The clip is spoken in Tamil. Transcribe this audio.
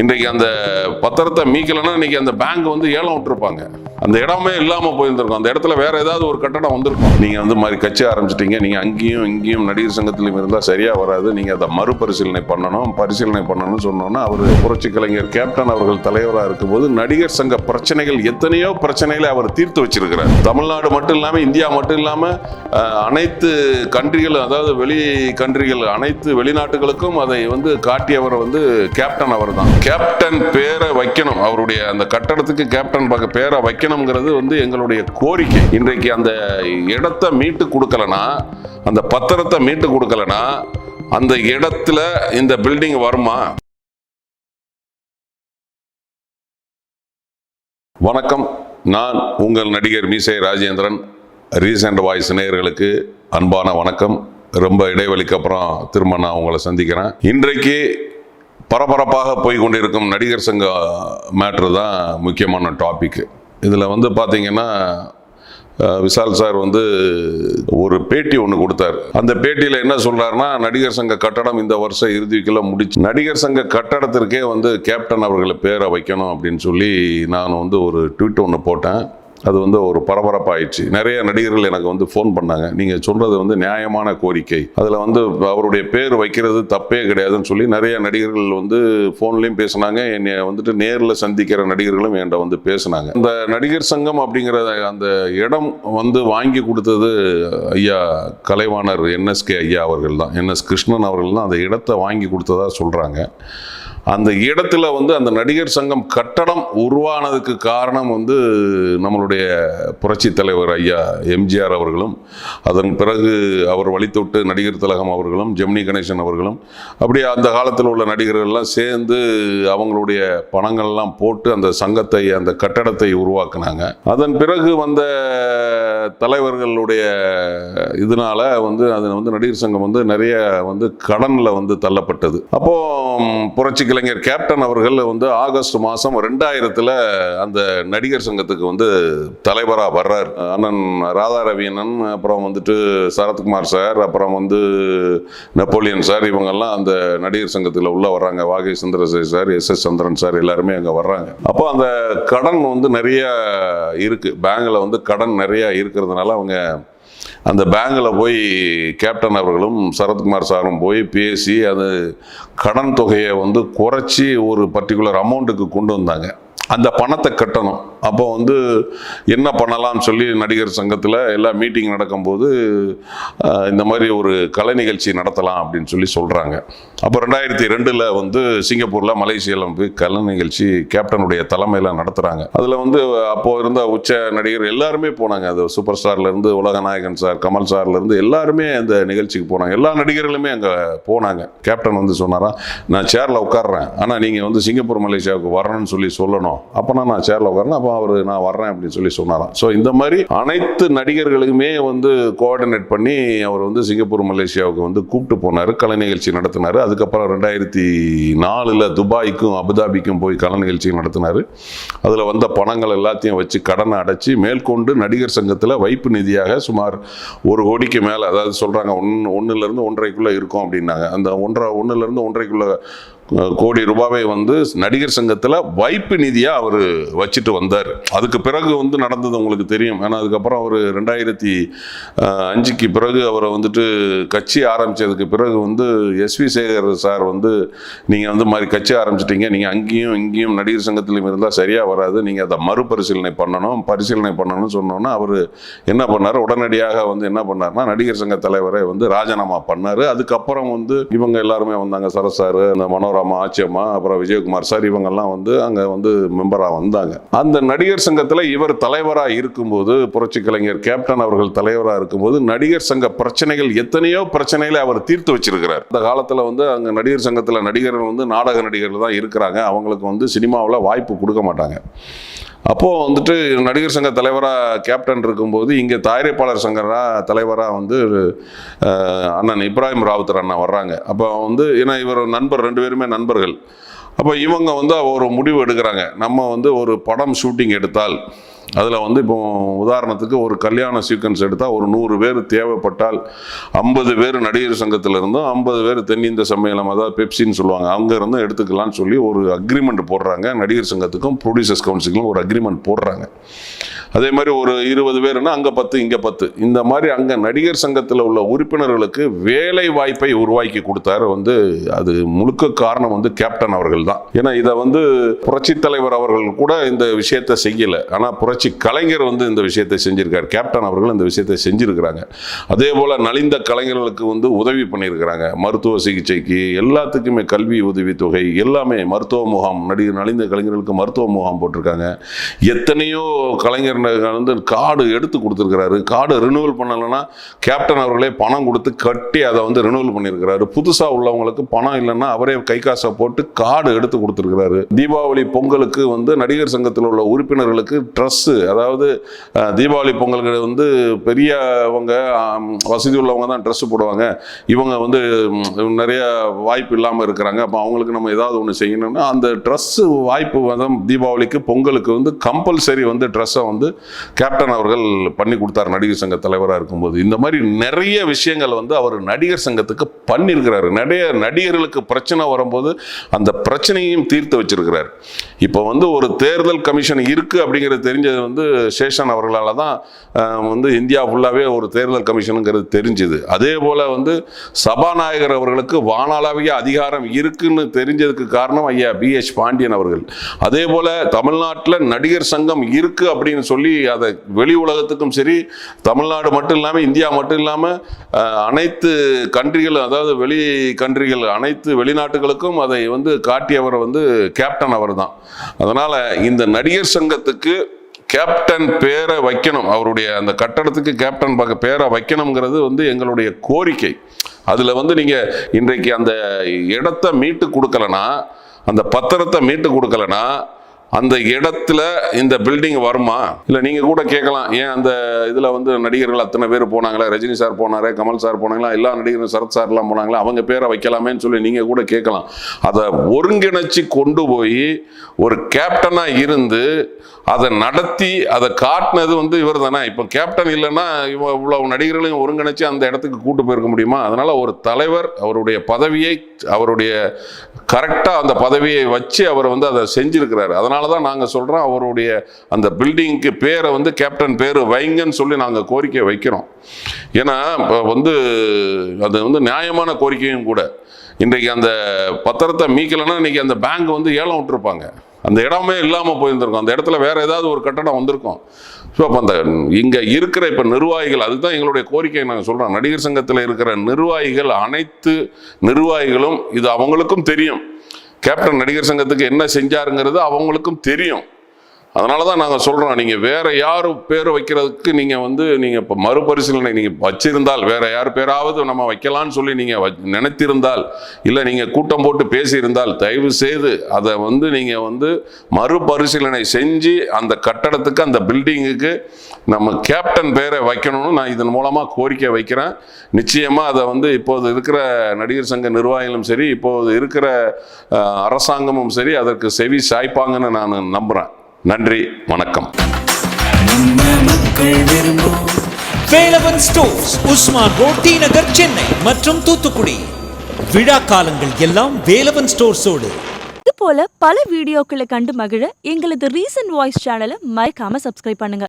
இன்றைக்கு அந்த பத்திரத்தை மீக்கலைன்னா இன்னைக்கு அந்த பேங்க் வந்து ஏலம் விட்டுருப்பாங்க. அந்த இடமே இல்லாமல் போயிருந்திருக்கும். அந்த இடத்துல வேற ஏதாவது ஒரு கட்டடம் வந்திருக்கும். நீங்க வந்து மாதிரி கட்சி ஆரம்பிச்சிட்டீங்க. நீங்க அங்கேயும் இங்கேயும் நடிகர் சங்கத்திலும் இருந்தால் சரியா வராது. நீங்க அதை மறுபரிசீலனை பண்ணணும் பரிசீலனை பண்ணணும்னு சொன்னோன்னா அவர் புரட்சி கலைஞர் கேப்டன் அவர்கள் தலைவராக இருக்கும்போது நடிகர் சங்க பிரச்சனைகள் எத்தனையோ பிரச்சனைகளை அவர் தீர்த்து வச்சிருக்கிறார். தமிழ்நாடு மட்டும் இல்லாமல் இந்தியா மட்டும் இல்லாமல் அனைத்து கண்ட்ரிகள் அதாவது வெளி கண்ட்ரிகள் அனைத்து வெளிநாட்டுகளுக்கும் அதை வந்து காட்டியவர் வந்து கேப்டன் அவர் தான் கேப்டன் பேரை வைக்கணும். அவருடைய அந்த கட்டடத்துக்கு கேப்டன் பக்க பேரை வைக்கணுங்கிறது வந்து எங்களுடைய கோரிக்கை. இன்றைக்கு அந்த இடத்தை மீட்டு கொடுக்கலனா அந்த பத்திரத்தை மீட்டு கொடுக்கலனா அந்த இடத்துல இந்த பில்டிங் வருமா? வணக்கம். நான் உங்கள் நடிகர் மீசை ராஜேந்திரன். ரீசெண்ட் வாய்ஸ் நேயர்களுக்கு அன்பான வணக்கம். ரொம்ப இடைவெளிக்கு அப்புறம் திரும்ப நான் உங்களை சந்திக்கிறேன். இன்றைக்கு பரபரப்பாக போய் கொண்டிருக்கும் நடிகர் சங்க மேட்ரு தான் முக்கியமான டாபிக்கு இதில் வந்து பார்த்தீங்கன்னா விசால் விஷால் சார் வந்து ஒரு பேட்டி ஒன்று கொடுத்தாரு. அந்த பேட்டியில் என்ன சொல்கிறாருன்னா நடிகர் சங்க கட்டடம் இந்த வருஷம் இறுதிக்குள்ள முடிச்சு நடிகர் சங்க கட்டடத்திற்கே வந்து கேப்டன் அவர்களை பேரை வைக்கணும் அப்படின்னு சொல்லி நான் வந்து ஒரு ட்வீட் ஒன்று போட்டேன். அது வந்து ஒரு பரபரப்பாயிடுச்சு. நிறைய நடிகர்கள் எனக்கு வந்து ஃபோன் பண்ணாங்க. நீங்கள் சொல்கிறது வந்து நியாயமான கோரிக்கை. அதில் வந்து அவருடைய பேர் வைக்கிறது தப்பே கிடையாதுன்னு சொல்லி நிறைய நடிகர்கள் வந்து ஃபோன்லேயும் பேசுனாங்க. என்னை வந்துட்டு நேரில் சந்திக்கிற நடிகர்களும் என்கிட்ட வந்து பேசுனாங்க. இந்த நடிகர் சங்கம் அப்படிங்கிற அந்த இடம் வந்து வாங்கி கொடுத்தது ஐயா கலைவாணர் என்எஸ்கே ஐயா அவர்கள் தான். என்எஸ் கிருஷ்ணன் அவர்கள் தான் அந்த இடத்தை வாங்கி கொடுத்ததா சொல்கிறாங்க அந்த இடத்துல வந்து அந்த நடிகர் சங்கம் கட்டடம் உருவானதுக்கு காரணம் வந்து நம்மளுடைய புரட்சி தலைவர் ஐயா எம்ஜிஆர் அவர்களும் அதன் பிறகு அவர் வழித்தொட்டு நடிகர் திலகம் அவர்களும் ஜெமினி கணேசன் அவர்களும் அப்படியே அந்த காலத்தில் உள்ள நடிகர்கள்லாம் சேர்ந்து அவங்களுடைய பணங்கள்லாம் போட்டு அந்த சங்கத்தை அந்த கட்டடத்தை உருவாக்குனாங்க. அதன் பிறகு வந்த தலைவர்களுடைய இதனால வந்து அது வந்து நடிகர் சங்கம் வந்து நிறைய வந்து கடனில் வந்து தள்ளப்பட்டது. அப்போ புரட்சி கலைஞர் கேப்டன் அவர்கள் வந்து ஆகஸ்ட் மாதம் ரெண்டாயிரத்தில் அந்த நடிகர் சங்கத்துக்கு வந்து தலைவராக வர்றார். அண்ணன் ராதா அண்ணன் அப்புறம் வந்துட்டு சரத்குமார் சார் அப்புறம் வந்து நெப்போலியன் சார் இவங்கெல்லாம் அந்த நடிகர் சங்கத்தில் உள்ளே வர்றாங்க. வாகை சுந்தரசை sir S S Chandran sir எல்லாருமே அங்கே வர்றாங்க. அப்போ அந்த கடன் வந்து நிறைய இருக்குது பேங்கில் வந்து கடன் நிறையா இருக்குது இருக்கிறதுனால அவங்க அந்த பேங்கில் போய் கேப்டன் அவர்களும் சரத்குமார் சாரும் போய் பேசி அது கடன் தொகையை வந்து குறைச்சி ஒரு பர்டிகுலர் அமௌண்ட்டுக்கு கொண்டு வந்தாங்க. அந்த பணத்தை கட்டணும். அப்போ வந்து என்ன பண்ணலாம்னு சொல்லி நடிகர் சங்கத்தில் எல்லாம் மீட்டிங் நடக்கும்போது இந்த மாதிரி ஒரு கலை நிகழ்ச்சி நடத்தலாம் அப்படின்னு சொல்லி சொல்கிறாங்க அப்போ ரெண்டாயிரத்தி ரெண்டில் வந்து சிங்கப்பூரில் மலேசியாவில் போய் கலை நிகழ்ச்சி கேப்டனுடைய தலைமையில் நடத்துகிறாங்க அதில் வந்து அப்போது இருந்த உச்ச நடிகர் எல்லாருமே போனாங்க. அது சூப்பர் ஸ்டார்லேருந்து உலகநாயகன் சார் கமல் சார்லேருந்து எல்லாருமே அந்த நிகழ்ச்சிக்கு போனாங்க. எல்லா நடிகர்களுமே அங்கே போனாங்க. கேப்டன் வந்து சொன்னாரா நான் சேரில் உட்கார்றேன். ஆனால் நீங்கள் வந்து சிங்கப்பூர் மலேசியாவுக்கு வரணும்னு சொல்லி சொல்லணும். அப்போனா நான் சேரில் உட்காரேன் அப்போ அவர் நான் வர்றேன் அப்படின்னு சொல்லி சொன்னாராம். ஸோ இந்த மாதிரி அனைத்து நடிகர்களுக்குமே வந்து கோஆர்டினேட் பண்ணி அவர் வந்து சிங்கப்பூர் மலேசியாவுக்கு வந்து கூப்பிட்டு போனார் கலை நிகழ்ச்சி நடத்தினார். அதுக்கப்புறம் ரெண்டாயிரத்தி நாலில் துபாய்க்கும் அபுதாபிக்கும் போய் கலை நிகழ்ச்சி நடத்தினார். அதில் வந்த பணங்கள் எல்லாத்தையும் வச்சு கடனை அடைச்சி மேற்கொண்டு நடிகர் சங்கத்தில் வைப்பு நிதியாக சுமார் ஒரு கோடிக்கு மேலே அதாவது சொல்கிறாங்க ஒன்று ஒன்றுலேருந்து ஒன்றரைக்குள்ளே இருக்கும் அப்படின்னாங்க. அந்த ஒன்றரை ஒன்றுலேருந்து ஒன்றரைக்குள்ளே கோடி ரூபாவை வந்து நடிகர் சங்கத்தில் வைப்பு நிதியாக அவர் வச்சுட்டு வந்தார். அதுக்கு பிறகு வந்து நடந்தது உங்களுக்கு தெரியும். ஏன்னா அதுக்கப்புறம் அவர் ரெண்டாயிரத்தி அஞ்சுக்கு பிறகு அவரை வந்துட்டு கட்சி ஆரம்பித்ததுக்கு பிறகு வந்து எஸ்வி சேகர் சார் வந்து நீங்கள் வந்து மாதிரி கட்சி ஆரம்பிச்சிட்டீங்க. நீங்கள் அங்கேயும் இங்கேயும் நடிகர் சங்கத்திலையும் இருந்தால் சரியாக வராது. நீங்கள் அதை மறுபரிசீலனை பண்ணணும் பரிசீலனை பண்ணணும்னு சொன்னோன்னா அவர் என்ன பண்ணார்? உடனடியாக வந்து என்ன பண்ணார்னா நடிகர் சங்க தலைவரை வந்து ராஜினாமா பண்ணார். அதுக்கப்புறம் வந்து இவங்க எல்லாருமே வந்தாங்க. சரசார் சார் மனோரா மனோரமா ஆச்சியம்மா அப்புறம் விஜயகுமார் சார் இவங்கெல்லாம் வந்து அங்கே வந்து மெம்பராக வந்தாங்க. அந்த நடிகர் சங்கத்தில் இவர் தலைவராக இருக்கும்போது புரட்சி கலைஞர் கேப்டன் அவர்கள் தலைவராக இருக்கும்போது நடிகர் சங்க பிரச்சனைகள் எத்தனையோ பிரச்சனைகளை அவர் தீர்த்து வச்சிருக்கிறார். அந்த காலத்தில் வந்து அங்கே நடிகர் சங்கத்தில் நடிகர்கள் வந்து நாடக நடிகர்கள் தான் இருக்கிறாங்க. அவங்களுக்கு வந்து சினிமாவில் வாய்ப்பு கொடுக்க மாட்டாங்க. அப்போது வந்துட்டு நடிகர் சங்க தலைவராக கேப்டன் இருக்கும்போது இங்கே தயாரிப்பாளர் சங்கராக தலைவராக வந்து அண்ணன் இப்ராஹிம் ராவுத்தர் அண்ணா வர்றாங்க. அப்போ வந்து ஏன்னா இவர் நண்பர் ரெண்டு பேருமே நண்பர்கள். அப்போ இவங்க வந்து ஒரு முடிவு எடுக்கிறாங்க. நம்ம வந்து ஒரு படம் ஷூட்டிங் எடுத்தால் அதில் வந்து இப்போ உதாரணத்துக்கு ஒரு கல்யாண சீக்வன்ஸ் எடுத்தால் ஒரு நூறு பேர் தேவைப்பட்டால் ஐம்பது பேர் நடிகர் சங்கத்தில் இருந்தும் ஐம்பது பேர் தென்னிந்த சம்மேளம் அதாவது பெப்சின்னு சொல்லுவாங்க. அங்கே இருந்தும் எடுத்துக்கலாம்னு சொல்லி ஒரு அக்ரிமெண்ட் போடுறாங்க. நடிகர் சங்கத்துக்கும் ப்ரொடியூசர்ஸ் கவுன்சிலுக்கும் ஒரு அக்ரிமெண்ட் போடுறாங்க. அதே மாதிரி ஒரு இருபது பேர்னா அங்கே பத்து இங்கே பத்து. இந்த மாதிரி அங்கே நடிகர் சங்கத்தில் உள்ள உறுப்பினர்களுக்கு வேலை வாய்ப்பை உருவாக்கி கொடுத்தாரு வந்து அது முழுக்க காரணம் வந்து கேப்டன் அவர்கள் தான். ஏன்னா இதை வந்து புரட்சி தலைவர் அவர்கள் கூட இந்த விஷயத்தை செய்யலை. ஆனால் புரட்சி கலைஞர் வந்து இந்த விஷயத்தை செஞ்சிருக்காரு. கேப்டன் அவர்கள் இந்த விஷயத்தை செஞ்சிருக்கிறாங்க. அதே போல் நலிந்த கலைஞர்களுக்கு வந்து உதவி பண்ணியிருக்கிறாங்க மருத்துவ சிகிச்சைக்கு எல்லாத்துக்குமே கல்வி உதவித்தொகை எல்லாமே மருத்துவ முகாம் நடிகர் நலிந்த கலைஞர்களுக்கு மருத்துவ முகாம் போட்டிருக்காங்க. எத்தனையோ கலைஞர் வந்து கார்டு எடுத்து கொடுத்துருக்கிறாரு. கார்டு ரினுவல் பண்ணலைன்னா கேப்டன் அவர்களே பணம் கொடுத்து கட்டி அதை வந்து ரினுவல் பண்ணியிருக்கிறாரு. புதுசாக உள்ளவங்களுக்கு பணம் இல்லைன்னா அவரே கை காசை போட்டு கார்டு எடுத்து கொடுத்துருக்கிறாரு. தீபாவளி பொங்கலுக்கு வந்து நடிகர் சங்கத்தில் உள்ள உறுப்பினர்களுக்கு ட்ரெஸ்ஸு அதாவது தீபாவளி பொங்கலுக்கு வந்து பெரியவங்க வசதி உள்ளவங்க தான் ட்ரெஸ்ஸு போடுவாங்க. இவங்க வந்து நிறைய வாய்ப்பு இல்லாமல் இருக்கிறாங்க. அப்போ அவங்களுக்கு நம்ம ஏதாவது ஒன்று செய்யணும்னா அந்த ட்ரெஸ்ஸு வாய்ப்பு வந்து தீபாவளிக்கு பொங்கலுக்கு வந்து கம்பல்சரி வந்து ட்ரெஸ்ஸை வந்து கேப்டன் அவர்கள் பண்ணி கொடுத்தார் நடிகர் சங்க தலைவராக இருக்கும்போது. இந்த மாதிரி நிறைய விஷயங்கள் வந்து அவர் நடிகர் சங்கத்துக்கு பண்ணியிருக்கிறாரு. நிறைய நடிகர்களுக்கு பிரச்சனை வரும்போது அந்த பிரச்சனையும் தீர்த்து வச்சிருக்கிறார். இப்போ வந்து ஒரு தேர்தல் கமிஷன் இருக்கு அப்படிங்கிறது தெரிஞ்சது வந்து சேஷன் அவர்களால் தான் வந்து இந்தியா ஃபுல்லாகவே ஒரு தேர்தல் கமிஷனுங்கிறது தெரிஞ்சுது. அதே போல் வந்து சபாநாயகர் அவர்களுக்கு வானாளாவிய அதிகாரம் இருக்குன்னு தெரிஞ்சதுக்கு காரணம் ஐயா பிஎச் பாண்டியன் அவர்கள். அதே போல் தமிழ்நாட்டில் நடிகர் சங்கம் இருக்கு அப்படின்னு சொல்லி அதை வெளி உலகத்துக்கும் சரி தமிழ்நாடு மட்டும் இல்லாமல் இந்தியா மட்டும் இல்லாமல் அனைத்து கண்ட்ரிகள் அதாவது வெளி கண்ட்ரிகள் அனைத்து வெளிநாட்டுகளுக்கும் அதை வந்து காட்டியவர் வந்து கேப்டன் அவர் தான் அதனால் இந்த நடிகர் சங்கத்துக்கு கேப்டன் பேரை வைக்கணும். அவருடைய அந்த கட்டடத்துக்கு கேப்டன் பக்க பேரை வைக்கணுங்கிறது வந்து எங்களுடைய கோரிக்கை. அதில் வந்து நீங்கள் இன்றைக்கு அந்த இடத்த மீட்டு கொடுக்கலனா அந்த பத்திரத்தை மீட்டு கொடுக்கலனா அந்த இடத்துல இந்த பில்டிங் வருமா? இல்லை நீங்கள் கூட கேட்கலாம். ஏன் அந்த இதில் வந்து நடிகர்கள் அத்தனை பேர் போனாங்களா? ரஜினி சார் போனாரே? கமல் சார் போனாங்களா? எல்லா நடிகரும் சரத் சார்லாம் போனாங்களா? அவங்க பேரை வைக்கலாமேன்னு சொல்லி நீங்கள் கூட கேட்கலாம். அதை ஒருங்கிணைச்சு கொண்டு போய் ஒரு கேப்டனாக இருந்து அதை நடத்தி அதை காட்டினது வந்து இவர் தானே இப்போ கேப்டன் இல்லைன்னா இவ இவ்வளவு நடிகர்களையும் ஒருங்கிணைச்சு அந்த இடத்துக்கு கூட்டு போயிருக்க முடியுமா? அதனால ஒரு தலைவர் அவருடைய பதவியை அவருடைய கரெக்டாக அந்த பதவியை வச்சு அவர் வந்து அதை செஞ்சிருக்கிறாரு. அதனால தான் நாங்கள் சொல்கிறோம் அவருடைய அந்த பில்டிங்க்கு பேரை வந்து கேப்டன் பேர் வைங்கன்னு சொல்லி நாங்கள் கோரிக்கை வைக்கிறோம். ஏன்னா இப்போ வந்து அது வந்து நியாயமான கோரிக்கையும் கூட. இன்றைக்கு அந்த பத்திரத்தை மீக்கலைன்னா இன்றைக்கி அந்த பேங்க் வந்து ஏலம் விட்டுருப்பாங்க. அந்த இடமே இல்லாமல் போயிருந்திருக்கும். அந்த இடத்துல வேறு ஏதாவது ஒரு கட்டடம் வந்திருக்கும். ஸோ அப்போ அந்த இங்கே இருக்கிற இப்போ நிர்வாகிகள் அதுதான் எங்களுடைய கோரிக்கை நாங்கள் சொல்கிறோம் நடிகர் சங்கத்தில் இருக்கிற நிர்வாகிகள் அனைத்து நிர்வாகிகளும் இது அவங்களுக்கும் தெரியும். கேப்டன் நடிகர் சங்கத்துக்கு என்ன செஞ்சாருங்கிறது அவங்களுக்கும் தெரியும். அதனால தான் நாங்கள் சொல்கிறோம் நீங்கள் வேறு யார் பேர் வைக்கிறதுக்கு நீங்கள் வந்து நீங்கள் இப்போ மறுபரிசீலனை நீங்கள் வச்சிருந்தால் வேறு யார் பேராவது நம்ம வைக்கலான்னு சொல்லி நீங்கள் நினைத்திருந்தால் இல்லை நீங்கள் கூட்டம் போட்டு பேசியிருந்தால் தயவு செய்து அதை வந்து நீங்கள் வந்து மறுபரிசீலனை செஞ்சு அந்த கட்டடத்துக்கு அந்த பில்டிங்குக்கு நம்ம கேப்டன் பேரை வைக்கணும்னு நான் இதன் மூலமாக கோரிக்கை வைக்கிறேன். நிச்சயமாக அதை வந்து இப்போது இருக்கிற நடிகர் சங்க நிர்வாகிகளும் சரி இப்போது இருக்கிற அரசாங்கமும் சரி அதற்கு செவி சாய்ப்பாங்கன்னு நான் நம்புகிறேன் நன்றி வணக்கம். Velavan stores Usman road T Nagar Chennai மற்றும் தூத்துக்குடி. விழா காலங்கள் எல்லாம் வேலவன் ஸ்டோர்ஸோடு. இது போல பல வீடியோக்களை கண்டு மகிழ எங்களது ரீசன்ட் வாய்ஸ் சேனலை மறக்காம சப்ஸ்கிரைப் பண்ணுங்க.